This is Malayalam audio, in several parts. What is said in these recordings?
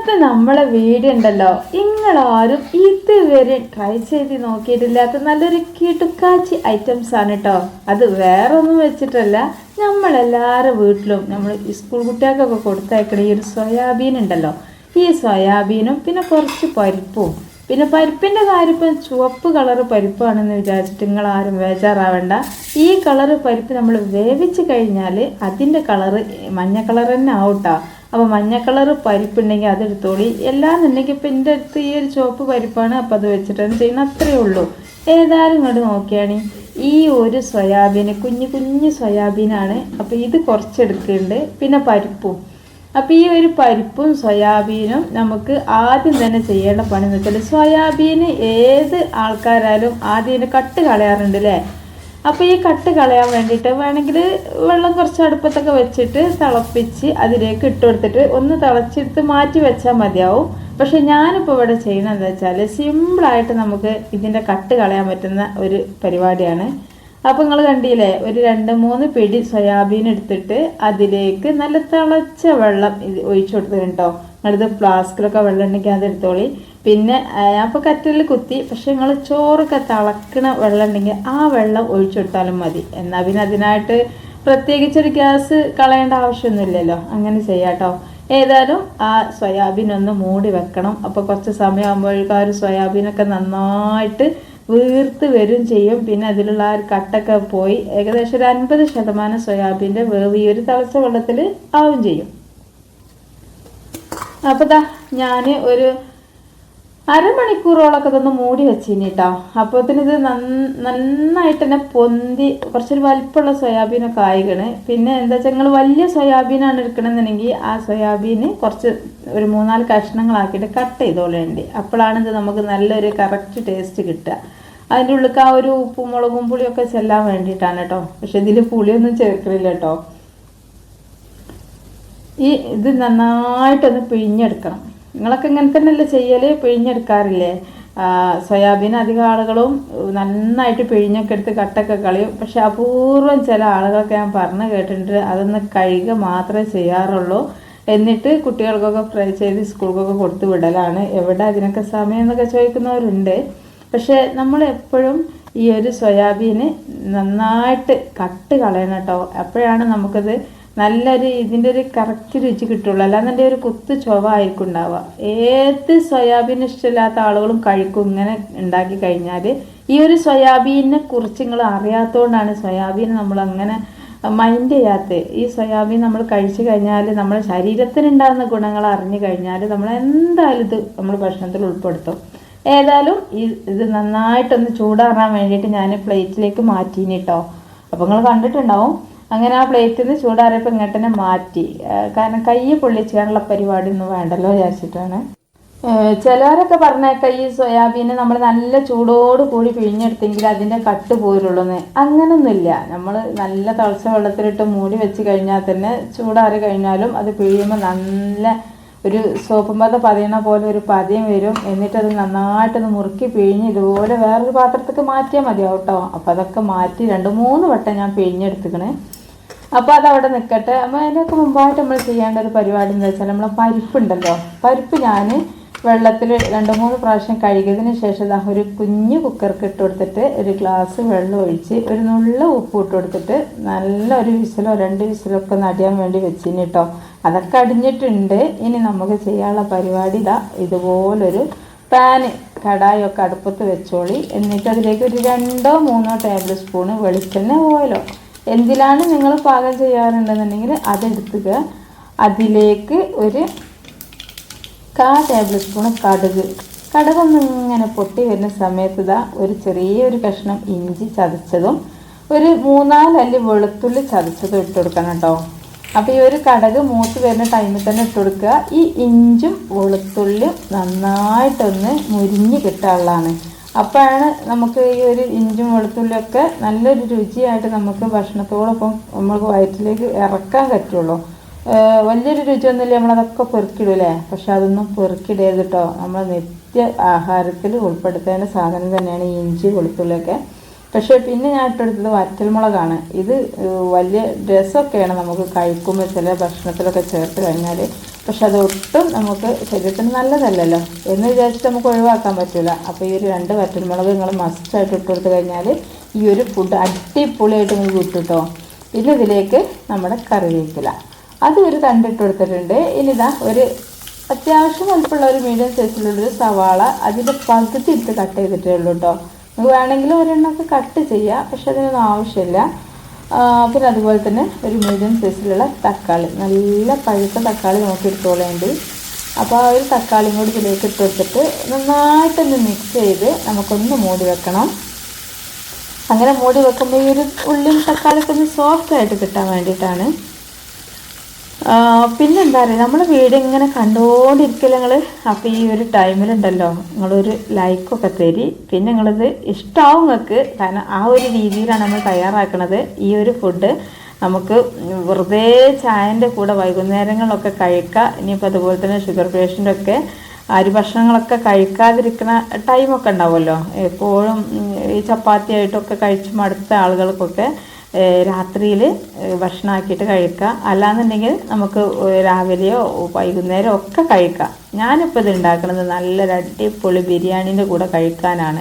ഇന്നത്തെ നമ്മളെ വീഡിയോ ഉണ്ടല്ലോ. നിങ്ങളാരും ഇതുവരെ ട്രൈ ചെയ്ത് നോക്കിയിട്ടില്ലാത്ത നല്ലൊരു കിടുക്കാച്ചി ഐറ്റംസ് ആണ് കേട്ടോ അത് വേറെ ഒന്നും വെച്ചിട്ടല്ല നമ്മളെല്ലാവരുടെ വീട്ടിലും നമ്മൾ സ്കൂൾ കുട്ടികൾക്കൊക്കെ കൊടുത്തയക്കണ ഈ ഒരു സോയാബീൻ ഉണ്ടല്ലോ. ഈ സോയാബീനും പിന്നെ കുറച്ച് പരിപ്പും. പിന്നെ പരിപ്പിന്റെ കാര്യം ഇപ്പം ചുവപ്പ് കളറ് പരിപ്പാണെന്ന് വിചാരിച്ചിട്ട് നിങ്ങൾ ആരും ബേജാറാവണ്ട. ഈ കളറ് പരിപ്പ് നമ്മൾ വേവിച്ച് കഴിഞ്ഞാൽ അതിന്റെ കളറ് മഞ്ഞ കളർ തന്നെ ആവട്ടോ അപ്പോൾ മഞ്ഞ കളർ പരിപ്പുണ്ടെങ്കിൽ അതെടുത്തോളി. എല്ലാന്നുണ്ടെങ്കിൽ ഇപ്പം എന്റെ അടുത്ത് ഈ ഒരു ചുവപ്പ് പരിപ്പാണ് അപ്പോൾ അത് വെച്ചിട്ടാണ് ചെയ്യുന്നത്. അത്രയേ ഉള്ളൂ. ഏതായാലും ഇങ്ങോട്ട് നോക്കിയാണ്. ഈ ഒരു സോയാബീൻ കുഞ്ഞു കുഞ്ഞു സോയാബീനാണ്. അപ്പോൾ ഇത് കുറച്ചെടുക്കുന്നുണ്ട് പിന്നെ പരിപ്പും. അപ്പോൾ ഈ ഒരു പരിപ്പും സോയാബീനും നമുക്ക് ആദ്യം തന്നെ ചെയ്യേണ്ട പണി എന്ന് വെച്ചാൽ സോയാബീൻ ഏത് ആൾക്കാരായാലും ആദ്യം കട്ട് കളയാറുണ്ട് അല്ലേ അപ്പോൾ ഈ കട്ട് കളയാൻ വേണ്ടിയിട്ട് വേണമെങ്കിൽ വെള്ളം കുറച്ച് അടുപ്പത്തൊക്കെ വെച്ചിട്ട് തിളപ്പിച്ച് അതിലേക്ക് ഇട്ട് കൊടുത്തിട്ട് ഒന്ന് തിളച്ചെടുത്ത് മാറ്റി വെച്ചാൽ മതിയാവും. പക്ഷെ ഞാനിപ്പോൾ ഇവിടെ ചെയ്യുന്നത് എന്താ വെച്ചാൽ സിമ്പിളായിട്ട് നമുക്ക് ഇതിന്റെ കട്ട് കളയാൻ പറ്റുന്ന ഒരു പരിപാടിയാണ്. അപ്പോൾ നിങ്ങൾ കണ്ടില്ലേ ഒരു രണ്ട് മൂന്ന് പിടി സോയാബീൻ എടുത്തിട്ട് അതിലേക്ക് നല്ല തിളച്ച വെള്ളം ഇത് ഒഴിച്ചു കൊടുത്തു നിങ്ങളിത് ഫ്ലാസ്കിലൊക്കെ വെള്ളം ഉണ്ടെങ്കിൽ അത് എടുത്തോളി. പിന്നെ അപ്പോൾ കറ്റലിൽ കുത്തി പക്ഷേ നിങ്ങൾ ചോറൊക്കെ തിളക്കണ വെള്ളം ഉണ്ടെങ്കിൽ ആ വെള്ളം ഒഴിച്ചെടുത്താലും മതി. എന്നാൽ പിന്നെ അതിനായിട്ട് പ്രത്യേകിച്ചൊരു ഗ്യാസ് കളയേണ്ട ആവശ്യമൊന്നുമില്ലല്ലോ. അങ്ങനെ ചെയ്യാട്ടോ. ഏതായാലും ആ സോയാബീൻ ഒന്ന് മൂടി വെക്കണം. അപ്പോൾ കുറച്ച് സമയമാകുമ്പോഴേക്കും ആ ഒരു സോയാബീനൊക്കെ നന്നായിട്ട് വീർത്ത് വരും ചെയ്യും. പിന്നെ അതിലുള്ള ആ ഒരു കട്ടൊക്കെ പോയി ഏകദേശം ഒരു അൻപത് ശതമാനം സോയാബീന്റെ വേവ് ഈ ഒരു തിളച്ച വെള്ളത്തിൽ ആവും ചെയ്യും. അപ്പോൾ ദാ ഞാൻ ഒരു അരമണിക്കൂറോളൊക്കെ ഇതൊന്ന് മൂടി വെച്ചിനി കേട്ടോ അപ്പോഴത്തേന് ഇത് നന്നായിട്ട് തന്നെ പൊന്തി കുറച്ചൊരു വലിപ്പമുള്ള സോയാബീനൊക്കെ ആയിക്കണ്. പിന്നെ എന്താ വെച്ചാൽ നിങ്ങൾ വലിയ സോയാബീനാണ് എടുക്കണമെന്നുണ്ടെങ്കിൽ ആ സോയാബീന് കുറച്ച് ഒരു മൂന്നാൽ കഷ്ണങ്ങളാക്കിയിട്ട് കട്ട് ചെയ്തോളേണ്ടി അപ്പോഴാണ് ഇത് നമുക്ക് നല്ലൊരു കറക്റ്റ് ടേസ്റ്റ് കിട്ടുക. അതിന്റെ ഉള്ളിൽ ആ ഒരു ഉപ്പും മുളകും പുളിയൊക്കെ ചെല്ലാൻ വേണ്ടിയിട്ടാണ് കേട്ടോ പക്ഷെ ഇതിൽ പുളിയൊന്നും ചേർക്കണില്ല കേട്ടോ ഈ ഇത് നന്നായിട്ടൊന്ന് പിഴിഞ്ഞെടുക്കണം. നിങ്ങളൊക്കെ ഇങ്ങനെ തന്നെയല്ലേ ചെയ്യൽ പിഴിഞ്ഞെടുക്കാറില്ലേ? സോയാബീൻ അധികം ആളുകളും നന്നായിട്ട് പിഴിഞ്ഞൊക്കെ എടുത്ത് കട്ടൊക്കെ കളയും. പക്ഷെ അപൂർവം ചില ആളുകളൊക്കെ ഞാൻ പറഞ്ഞു കേട്ടിട്ടുണ്ട് അതൊന്ന് കഴുകുക മാത്രമേ ചെയ്യാറുള്ളൂ. എന്നിട്ട് കുട്ടികൾക്കൊക്കെ ഫ്രൈ ചെയ്ത് സ്കൂൾക്കൊക്കെ കൊടുത്തു വിടലാണ്. എവിടെ അതിനൊക്കെ സമയം എന്നൊക്കെ ചോദിക്കുന്നവരുണ്ട്. പക്ഷേ നമ്മൾ എപ്പോഴും ഈ ഒരു സോയാബീന് നന്നായിട്ട് കട്ട് കളയണം കേട്ടോ. അപ്പോഴാണ് നമുക്കത് നല്ലൊരു ഇതിന്റെ ഒരു കറക്റ്റ് രുചി കിട്ടുള്ളൂ. അല്ലാതെ ഒരു കുത്ത് ചൊവ ആയിരിക്കും ഉണ്ടാവുക. ഏത് സോയാബീൻ ഇഷ്ടമില്ലാത്ത ആളുകളും കഴിക്കും. ഇങ്ങനെ ഉണ്ടാക്കി കഴിഞ്ഞാൽ ഈ ഒരു സോയാബീനെ കുറിച്ച് നിങ്ങൾ അറിയാത്തതുകൊണ്ടാണ് സോയാബീൻ നമ്മൾ അങ്ങനെ മൈൻഡ് ചെയ്യാത്ത ഈ സോയാബീൻ നമ്മൾ കഴിച്ചു കഴിഞ്ഞാൽ നമ്മുടെ ശരീരത്തിനുണ്ടാകുന്ന ഗുണങ്ങൾ അറിഞ്ഞു കഴിഞ്ഞാൽ നമ്മൾ എന്തായാലും ഇത് നമ്മൾ ഭക്ഷണത്തിൽ ഉൾപ്പെടുത്തും. ഏതായാലും ഇത് നന്നായിട്ടൊന്ന് ചൂടാറാൻ വേണ്ടിയിട്ട് ഞാൻ പ്ലേറ്റിലേക്ക് മാറ്റീനി കേട്ടോ അപ്പോൾ നിങ്ങൾ കണ്ടിട്ടുണ്ടാവും. അങ്ങനെ ആ പ്ലേറ്റിൽ നിന്ന് ചൂടാറിയപ്പോൾ ഇങ്ങോട്ട് തന്നെ മാറ്റി. കാരണം കൈ പൊള്ളിച്ചാനുള്ള പരിപാടി ഒന്നും വേണ്ടല്ലോ വിചാരിച്ചിട്ടാണ്. ചിലവരൊക്കെ പറഞ്ഞേക്കാം ഈ സോയാബീനെ നമ്മൾ നല്ല ചൂടോട് കൂടി പിഴിഞ്ഞെടുത്തെങ്കിൽ അതിന്റെ കട്ട് പോരുള്ളൂന്ന്. അങ്ങനൊന്നുമില്ല. നമ്മൾ നല്ല തിളച്ച വെള്ളത്തിലിട്ട് മൂടി വെച്ച് കഴിഞ്ഞാൽ തന്നെ ചൂടാറി കഴിഞ്ഞാലും അത് പിഴിയുമ്പോൾ നല്ല ഒരു സോപ്പും പത പതിയണ പോലെ ഒരു പതയും വരും. എന്നിട്ടത് നന്നായിട്ടൊന്ന് മുറുക്കി പിഴിഞ്ഞ് ഇതുപോലെ വേറൊരു പാത്രത്തേക്ക് മാറ്റിയാൽ മതിയാവും കേട്ടോ അപ്പോൾ അതൊക്കെ മാറ്റി രണ്ട് മൂന്ന് വട്ടം ഞാൻ പിഴിഞ്ഞെടുത്തുക്കണേ. അപ്പോൾ അതവിടെ നിൽക്കട്ടെ അപ്പോൾ അതിനൊക്കെ മുമ്പായിട്ട് നമ്മൾ ചെയ്യേണ്ട ഒരു പരിപാടി എന്ന് വെച്ചാൽ നമ്മളെ പരിപ്പുണ്ടല്ലോ. പരിപ്പ് ഞാൻ വെള്ളത്തിൽ രണ്ട് മൂന്ന് പ്രാവശ്യം കഴുകിയതിന് ശേഷം ഒരു കുഞ്ഞു കുക്കർക്ക് ഇട്ട് കൊടുത്തിട്ട് ഒരു ഗ്ലാസ് വെള്ളം ഒഴിച്ച് ഒരു നുള്ള ഉപ്പ് ഇട്ട് കൊടുത്തിട്ട് നല്ല ഒരു വിസിലോ രണ്ട് വിസിലോ ഒക്കെ നടിയാൻ വേണ്ടി വെച്ചിന് കേട്ടോ അതൊക്കെ അടിഞ്ഞിട്ടുണ്ട്. ഇനി നമുക്ക് ചെയ്യാനുള്ള പരിപാടി ഇതാ ഇതുപോലൊരു പാന് കടായൊക്കെ അടുപ്പത്ത് വെച്ചോളി. എന്നിട്ട് അതിലേക്ക് ഒരു രണ്ടോ മൂന്നോ ടേബിൾ സ്പൂണ് വെളിച്ചെണ്ണ ഓയിലോ എന്തിലാണ് നിങ്ങൾ പാകം ചെയ്യാറുണ്ടെന്നുണ്ടെങ്കിൽ അതെടുത്തുക അതിലേക്ക് ഒരു കാ ടേബിൾ സ്പൂൺ കടുക്. കടുകൊന്ന് ഇങ്ങനെ പൊട്ടി വരുന്ന സമയത്ത് ഇതാ ഒരു ചെറിയൊരു കഷ്ണം ഇഞ്ചി ചതച്ചതും ഒരു മൂന്നാലല്ലി വെളുത്തുള്ളി ചതച്ചതും ഇട്ട് കൊടുക്കണം കേട്ടോ. അപ്പോൾ ഈ ഒരു കടക് മൂത്ത് വരുന്ന ടൈമിൽ തന്നെ ഇട്ട് കൊടുക്കുക. ഈ ഇഞ്ചും വെളുത്തുള്ളിയും നന്നായിട്ടൊന്ന് മുരിഞ്ഞ് കിട്ടാനുള്ളതാണ്. അപ്പോഴാണ് നമുക്ക് ഈ ഒരു ഇഞ്ചും വെളുത്തുള്ളിയൊക്കെ നല്ലൊരു രുചിയായിട്ട് നമുക്ക് ഭക്ഷണത്തോടൊപ്പം നമുക്ക് വയറ്റിലേക്ക് ഇറക്കാൻ പറ്റുള്ളൂ. വലിയൊരു രുചിയൊന്നുമില്ല നമ്മളതൊക്കെ പെറുക്കിടൂലേ പക്ഷെ അതൊന്നും പെറുക്കിടരുത് കേട്ടോ നമ്മൾ നിത്യ ആഹാരത്തിൽ ഉൾപ്പെടുത്തേണ്ട സാധനം തന്നെയാണ് ഈ ഇഞ്ചി വെളുത്തുള്ളിയൊക്കെ. പക്ഷേ പിന്നെ ഞാൻ ഇട്ടെടുത്തത് വറ്റൽമുളകാണ്. ഇത് വലിയ രസമൊക്കെയാണ് നമുക്ക് കഴിക്കുമ്പോൾ ചില ഭക്ഷണത്തിലൊക്കെ ചേർത്ത് കഴിഞ്ഞാൽ പക്ഷെ അതൊട്ടും നമുക്ക് ശരീരത്തിന് നല്ലതല്ലല്ലോ. എന്ന് വിചാരിച്ചിട്ട് നമുക്ക് ഒഴിവാക്കാൻ പറ്റില്ല അപ്പോൾ ഈ ഒരു രണ്ട് വറ്റൽമുളക് നിങ്ങൾ മസ്റ്റായിട്ട് ഇട്ട് കൊടുത്തു കഴിഞ്ഞാൽ ഈ ഒരു ഫുഡ് അടിപൊളിയായിട്ട് നിങ്ങൾക്ക് കിട്ടും കേട്ടോ പിന്നെ ഇതിലേക്ക് നമ്മുടെ കറിവേപ്പില. അത് ഒരു തണ്ടിട്ട് കൊടുത്തിട്ടുണ്ട്. ഇനി ഇതാ ഒരു അത്യാവശ്യം വലുപ്പമുള്ള ഒരു മീഡിയം സൈസിലുള്ളൊരു സവാള അതിന്റെ പകുതി ഇട്ട് കട്ട് ചെയ്തിട്ടേ ഉള്ളൂ കേട്ടോ നിങ്ങൾക്ക് വേണമെങ്കിൽ ഒരെണ്ണമൊക്കെ കട്ട് ചെയ്യാം. പക്ഷെ അതിനൊന്നും ആവശ്യമില്ല. പിന്നെ അതുപോലെ തന്നെ ഒരു മീഡിയം സൈസിലുള്ള തക്കാളി. നല്ല പഴുത്ത തക്കാളി നമുക്ക് എടുത്തോളേണ്ടി. അപ്പോൾ ആ ഒരു തക്കാളിയും കൂടി ഇതിലേക്ക് ഇട്ട് വെച്ചിട്ട് നന്നായിട്ടൊന്ന് മിക്സ് ചെയ്ത് നമുക്കൊന്ന് മൂടി വെക്കണം. അങ്ങനെ മൂടി വെക്കുമ്പോൾ ഈ ഒരു ഉള്ളിയും തക്കാളിയൊക്കെ ഒന്ന് സോഫ്റ്റ് ആയിട്ട് കിട്ടാൻ വേണ്ടിയിട്ടാണ്. പിന്നെന്താ പറയുക നമ്മൾ വീഡിയോ ഇങ്ങനെ കണ്ടുകൊണ്ടിരിക്കില്ല നിങ്ങൾ അപ്പോൾ ഈ ഒരു ടൈമിലുണ്ടല്ലോ നിങ്ങളൊരു ലൈക്കൊക്കെ തരി. പിന്നെ നിങ്ങളിത് ഇഷ്ടമാവും നിങ്ങൾക്ക് കാരണം ആ ഒരു രീതിയിലാണ് നമ്മൾ തയ്യാറാക്കുന്നത് ഈ ഒരു ഫുഡ് നമുക്ക് വെറുതെ ചായന്റെ കൂടെ വൈകുന്നേരങ്ങളിലൊക്കെ കഴിക്കാം. ഇനിയിപ്പോൾ അതുപോലെ തന്നെ ഷുഗർ പേഷ്യന്റൊക്കെ അരി ഭക്ഷണങ്ങളൊക്കെ കഴിക്കാതിരിക്കുന്ന ടൈമൊക്കെ ഉണ്ടാവുമല്ലോ. എപ്പോഴും ഈ ചപ്പാത്തി ആയിട്ടൊക്കെ കഴിച്ച് മടുത്ത ആളുകൾക്കൊക്കെ രാത്രിയിൽ ഭക്ഷണമാക്കിയിട്ട് കഴിക്കുക അല്ലാന്നുണ്ടെങ്കിൽ നമുക്ക് രാവിലെയോ വൈകുന്നേരമോ ഒക്കെ കഴിക്കാം. ഞാനിപ്പോൾ ഇത് ഉണ്ടാക്കുന്നത് നല്ലൊരു അടിപൊളി ബിരിയാണീന്റെ കൂടെ കഴിക്കാനാണ്.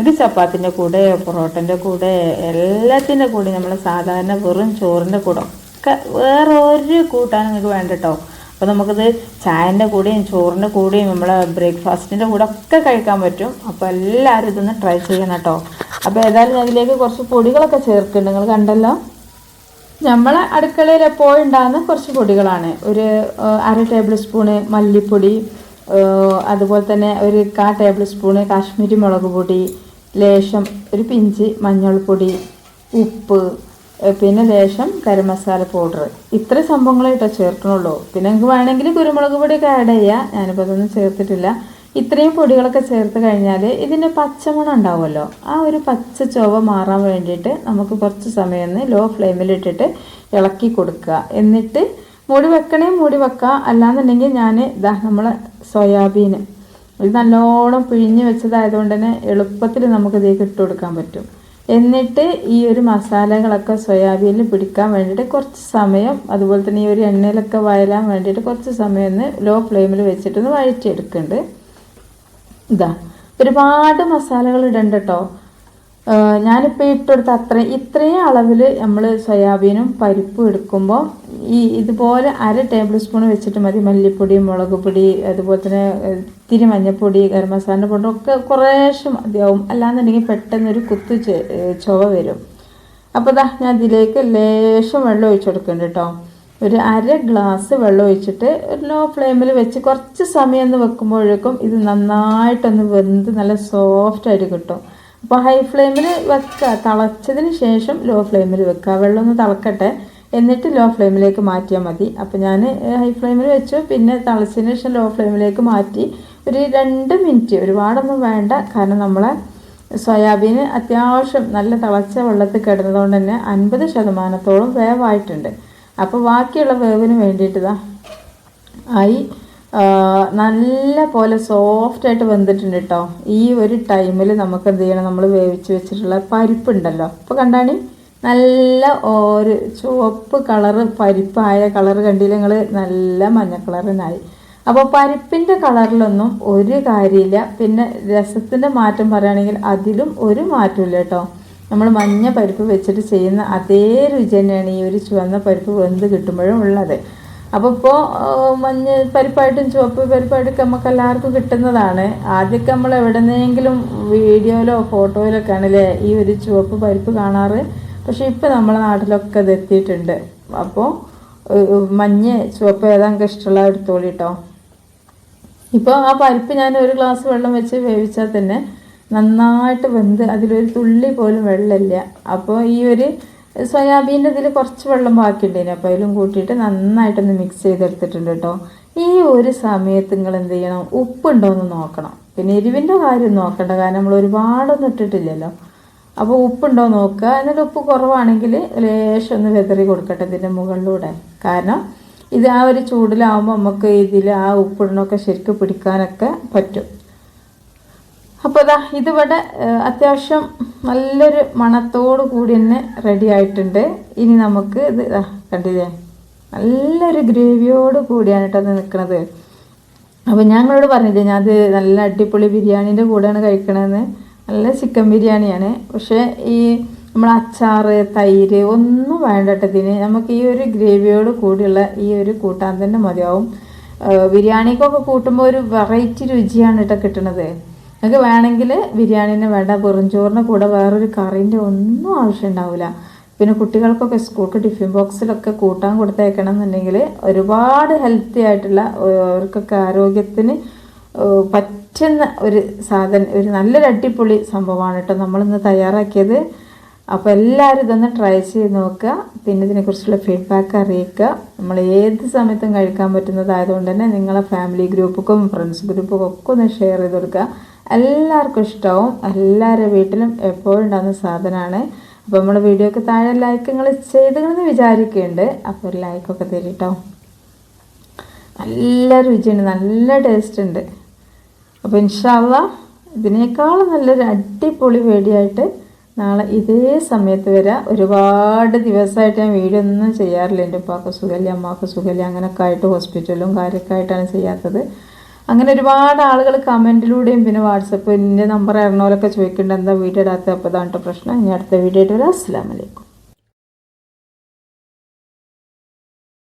ഇത് ചപ്പാത്തിന്റെ കൂടെ പൊറോട്ടന്റെ കൂടെ എല്ലാത്തിന്റെ കൂടെ നമ്മൾ സാധാരണ വെറും ചോറിന്റെ കൂടെ ഒക്കെ വേറെ ഒരു കൂട്ടാനും നിങ്ങൾക്ക് വേണ്ട കേട്ടോ അപ്പോൾ നമുക്കിത് ചായന്റെ കൂടെയും ചോറിന്റെ കൂടെയും നമ്മളെ ബ്രേക്ക്ഫാസ്റ്റിന്റെ കൂടെ ഒക്കെ കഴിക്കാൻ പറ്റും. അപ്പോൾ എല്ലാവരും ഇതൊന്ന് ട്രൈ ചെയ്യണം കേട്ടോ. അപ്പോൾ ഏതായാലും അതിലേക്ക് കുറച്ച് പൊടികളൊക്കെ ചേർക്കുന്നുണ്ട്. നിങ്ങൾ കണ്ടല്ലോ? നമ്മളെ അടുക്കളയിൽ എപ്പോഴും ഉണ്ടാകുന്ന കുറച്ച് പൊടികളാണ്. ഒരു അര ടേബിൾ സ്പൂണ് മല്ലിപ്പൊടി അതുപോലെ തന്നെ ഒരു കാ ടേബിൾ സ്പൂണ് കാശ്മീരി മുളക് പൊടി ലേശം ഒരു പിഞ്ച് മഞ്ഞൾപ്പൊടി ഉപ്പ് പിന്നെ ലേശം ഗരം മസാല പൗഡർ ഇത്ര സംഭവങ്ങളായിട്ടോ ചേർക്കണുള്ളൂ. പിന്നെ നിങ്ങൾക്ക് വേണമെങ്കിൽ കുരുമുളക് പൊടിയൊക്കെ ആഡ് ചെയ്യാം. ഞാനിപ്പോൾ അതൊന്നും ചേർത്തിട്ടില്ല. ഇത്രയും പൊടികളൊക്കെ ചേർത്ത് കഴിഞ്ഞാൽ ഇതിന്റെ പച്ചമണം ഉണ്ടാവുമല്ലോ. ആ ഒരു പച്ച ചുവ മാറാൻ വേണ്ടിയിട്ട് നമുക്ക് കുറച്ച് സമയം ഒന്ന് ലോ ഫ്ലെയിമിലിട്ടിട്ട് ഇളക്കി കൊടുക്കുക. എന്നിട്ട് മൂടി വെക്കണേ മൂടി വെക്കുക. അല്ലാന്നുണ്ടെങ്കിൽ ഞാൻ ഇതാ നമ്മളെ സോയാബീൻ ഇത് നല്ലോണം പിഴിഞ്ഞ് വെച്ചതായതുകൊണ്ട് തന്നെ എളുപ്പത്തിൽ നമുക്ക് ഇതിലേക്ക് ഇട്ട് കൊടുക്കാൻ പറ്റും. എന്നിട്ട് ഈ ഒരു മസാലകളൊക്കെ സോയാബീനിൽ പിടിക്കാൻ വേണ്ടിയിട്ട് കുറച്ച് സമയം അതുപോലെ തന്നെ ഈ ഒരു എണ്ണയിലൊക്കെ വയലാൻ വേണ്ടിയിട്ട് കുറച്ച് സമയം ഒന്ന് ലോ ഫ്ലെയിമിൽ വെച്ചിട്ടൊന്ന് വഴറ്റിയെടുക്കുന്നുണ്ട്. ഇതാ. ഒരുപാട് മസാലകൾ ഇടണ്ട കേട്ടോ ഞാനിപ്പോൾ ഇട്ടെടുത്ത അത്ര ഇത്രയും അളവിൽ നമ്മൾ സോയാബീനും പരിപ്പും എടുക്കുമ്പോൾ ഈ ഇതുപോലെ അര ടേബിൾ സ്പൂൺ വെച്ചിട്ട് മതി. മല്ലിപ്പൊടി മുളക് പൊടി അതുപോലെ തന്നെ ഇത്തിരി മഞ്ഞൾപ്പൊടി ഗരം മസാല പൊടി ഒക്കെ കുറേശ്ശെ മതിയാവും. അല്ലാന്നുണ്ടെങ്കിൽ പെട്ടെന്നൊരു കുത്തു ചുവ വരും. അപ്പോൾ ഇതാ ഞാൻ ഇതിലേക്ക് ലേശം വെള്ളം ഒഴിച്ചു കൊടുക്കുന്നുണ്ട് കേട്ടോ. ഒരു അര ഗ്ലാസ് വെള്ളം ഒഴിച്ചിട്ട് ഒരു ലോ ഫ്ലെയിമിൽ വെച്ച് കുറച്ച് സമയം ഒന്ന് വെക്കുമ്പോഴേക്കും ഇത് നന്നായിട്ടൊന്ന് വെന്ത് നല്ല സോഫ്റ്റ് ആയിട്ട് കിട്ടും. അപ്പോൾ ഹൈ ഫ്ലെയിമിൽ വെക്കുക തിളച്ചതിന് ശേഷം ലോ ഫ്ലെയിമിൽ വെക്കുക വെള്ളം ഒന്ന് തിളക്കട്ടെ. എന്നിട്ട് ലോ ഫ്ലെയിമിലേക്ക് മാറ്റിയാൽ മതി. അപ്പോൾ ഞാൻ ഹൈ ഫ്ലെയിമിൽ വെച്ചു. പിന്നെ തിളച്ചതിന് ശേഷം ലോ ഫ്ലെയിമിലേക്ക് മാറ്റി. ഒരു രണ്ട് മിനിറ്റ്. ഒരുപാടൊന്നും വേണ്ട. കാരണം നമ്മളെ സോയാബീൻ അത്യാവശ്യം നല്ല തിളച്ച വെള്ളത്തിൽ കിടന്നതുകൊണ്ട് തന്നെ അൻപത് ശതമാനത്തോളം വേവായിട്ടുണ്ട്. അപ്പോൾ ബാക്കിയുള്ള വേവിന് വേണ്ടിയിട്ട് ഇതാ ആയി നല്ല പോലെ സോഫ്റ്റായിട്ട് വെന്തിട്ടുണ്ട് കേട്ടോ ഈ ഒരു ടൈമിൽ നമുക്ക് എന്ത് ചെയ്യണം? നമ്മൾ വേവിച്ച് വെച്ചിട്ടുള്ള പരിപ്പുണ്ടല്ലോ. അപ്പോൾ കണ്ടാണി? നല്ല ഒരു ചുവപ്പ് കളറ് പരിപ്പായ കളറ് കണ്ടില്ല നിങ്ങൾ നല്ല മഞ്ഞ കളറിനായി. അപ്പോൾ പരിപ്പിന്റെ കളറിലൊന്നും ഒരു കാര്യമില്ല. പിന്നെ രസത്തിന്റെ മാറ്റം പറയുകയാണെങ്കിൽ അതിലും ഒരു മാറ്റമില്ല കേട്ടോ നമ്മൾ മഞ്ഞ പരിപ്പ് വെച്ചിട്ട് ചെയ്യുന്ന അതേ രുചി തന്നെയാണ് ഈ ഒരു ചുവന്ന പരിപ്പ് വെന്ത് കിട്ടുമ്പോഴും ഉള്ളത്. അപ്പോൾ ഇപ്പോൾ മഞ്ഞ പരിപ്പായിട്ടും ചുവപ്പ് പരിപ്പായിട്ടൊക്കെ നമുക്ക് എല്ലാവർക്കും കിട്ടുന്നതാണ്. ആദ്യമൊക്കെ നമ്മൾ എവിടെന്നെങ്കിലും വീഡിയോയിലോ ഫോട്ടോയിലോ ആണല്ലേ ഈ ഒരു ചുവപ്പ് പരിപ്പ് കാണാറ്? പക്ഷേ ഇപ്പോൾ നമ്മളെ നാട്ടിലൊക്കെ അത് എത്തിയിട്ടുണ്ട്. അപ്പോൾ മഞ്ഞ ചുവപ്പ് ഏതാണ് ഇഷ്ടമുള്ള എടുത്തോളി കേട്ടോ ഇപ്പോൾ ആ പരിപ്പ് ഞാൻ ഒരു ഗ്ലാസ് വെള്ളം വെച്ച് വേവിച്ചാൽ തന്നെ നന്നായിട്ട് വെന്ത് അതിലൊരു തുള്ളി പോലും വെള്ളമില്ല. അപ്പോൾ ഈ ഒരു സോയാബീന്റെ ഇതിൽ കുറച്ച് വെള്ളം ബാക്കിയുണ്ടേനെ. അപ്പോൾ അതിലും കൂട്ടിയിട്ട് നന്നായിട്ടൊന്ന് മിക്സ് ചെയ്തെടുത്തിട്ടുണ്ട് കേട്ടോ ഈ ഒരു സമയത്ത് നിങ്ങൾ എന്ത് ചെയ്യണം ഉപ്പുണ്ടോ എന്ന് നോക്കണം. പിന്നെ എരിവിന്റെ കാര്യം നോക്കണ്ട. കാരണം നമ്മൾ ഒരുപാടൊന്നും ഇട്ടിട്ടില്ലല്ലോ. അപ്പോൾ ഉപ്പുണ്ടോ നോക്കുക. എന്നിട്ട് ഉപ്പ് കുറവാണെങ്കിൽ ലേശം ഒന്ന് വെതറി കൊടുക്കട്ടെ ഇതിന്റെ മുകളിലൂടെ. കാരണം ഇത് ആ ഒരു ചൂടിലാവുമ്പോൾ നമുക്ക് ഇതിൽ ആ ഉപ്പിടണമൊക്കെ ശരിക്കും പിടിക്കാനൊക്കെ പറ്റും. അപ്പോൾ ഇതാ ഇതിവിടെ അത്യാവശ്യം നല്ലൊരു മണത്തോട് കൂടി തന്നെ റെഡി ആയിട്ടുണ്ട്. ഇനി നമുക്ക് ഇത് കണ്ടില്ലേ? നല്ലൊരു ഗ്രേവിയോട് കൂടിയാണ് കേട്ടോ അത് നിൽക്കുന്നത് അപ്പോൾ ഞങ്ങളോട് പറഞ്ഞില്ലേ ഞാൻ അത് നല്ല അടിപൊളി ബിരിയാണീന്റെ കൂടെയാണ് കഴിക്കണതെന്ന്. നല്ല ചിക്കൻ ബിരിയാണിയാണ്. പക്ഷേ ഈ നമ്മൾ അച്ചാർ തൈര് ഒന്നും വേണ്ട കേട്ടോ ഇതിന്. നമുക്ക് ഈ ഒരു ഗ്രേവിയോട് കൂടിയുള്ള ഈ ഒരു കൂട്ടാൻ തന്നെ മതിയാവും. ബിരിയാണിക്കൊക്കെ കൂട്ടുമ്പോൾ ഒരു വെറൈറ്റി രുചിയാണ് കേട്ടോ കിട്ടണത്. നിങ്ങൾക്ക് വേണമെങ്കിൽ ബിരിയാണിനെ വേണ്ട വെറുംചോറിന് കൂടെ വേറൊരു കറീന്റെ ഒന്നും ആവശ്യം ഉണ്ടാവില്ല. പിന്നെ കുട്ടികൾക്കൊക്കെ സ്കൂൾക്ക് ടിഫിൻ ബോക്സിലൊക്കെ കൂട്ടാൻ കൊടുത്തേക്കണം എന്നുണ്ടെങ്കിൽ ഒരുപാട് ഹെൽത്തി ആയിട്ടുള്ള അവർക്കൊക്കെ ആരോഗ്യത്തിന് പറ്റുന്ന ഒരു സാധനം ഒരു നല്ലൊരു അടിപൊളി സംഭവമാണ് കേട്ടോ നമ്മളിന്ന് തയ്യാറാക്കിയത്. അപ്പോൾ എല്ലാവരും ഇതൊന്ന് ട്രൈ ചെയ്ത് നോക്കുക. പിന്നെ ഇതിനെക്കുറിച്ചുള്ള ഫീഡ്ബാക്ക് അറിയിക്കുക. നമ്മൾ ഏത് സമയത്തും കഴിക്കാൻ പറ്റുന്നതായതുകൊണ്ട് തന്നെ നിങ്ങളെ ഫാമിലി ഗ്രൂപ്പുക്കും ഫ്രണ്ട്സ് ഗ്രൂപ്പുക്കും ഒക്കെ ഒന്ന് ഷെയർ ചെയ്ത് കൊടുക്കുക. എല്ലാവർക്കും ഇഷ്ടവും. എല്ലാവരുടെ വീട്ടിലും എപ്പോഴും ഉണ്ടാകുന്ന സാധനമാണ്. അപ്പോൾ നമ്മുടെ വീഡിയോക്ക് താഴെ ലൈക്ക് നിങ്ങൾ ചെയ്തതെന്ന് വിചാരിക്കുന്നുണ്ട്. അപ്പോൾ ഒരു ലൈക്കൊക്കെ തരും കേട്ടോ നല്ല രുചിയുണ്ട്. നല്ല ടേസ്റ്റ് ഉണ്ട്. അപ്പോൾ ഇൻഷാല്ല ഇതിനേക്കാളും നല്ലൊരു അടിപൊളി വേടിയായിട്ട് നാളെ ഇതേ സമയത്ത് വരാം. ഒരുപാട് ദിവസമായിട്ട് ഞാൻ വീഡിയോ ഒന്നും ചെയ്യാറില്ല. എന്റെ ഉപ്പാക്ക് സുഖമില്ല അമ്മാക്ക് സുഖമില്ല. അങ്ങനെയൊക്കെ ആയിട്ട് ഹോസ്പിറ്റലും കാര്യമൊക്കെ ആയിട്ടാണ് ചെയ്യാത്തത്. അങ്ങനെ ഒരുപാട് ആളുകൾ കമന്റിലൂടെയും പിന്നെ വാട്സപ്പ് എന്റെ നമ്പർ അറിയണോലൊക്കെ ചോദിക്കുന്നുണ്ട് എന്താ വീഡിയോ ഇടാത്ത? അപ്പോൾ അതാണ് പ്രശ്നം. ഇനി അടുത്ത വീഡിയോ ആയിട്ട് വരാം. അസ്സാം വലൈക്കും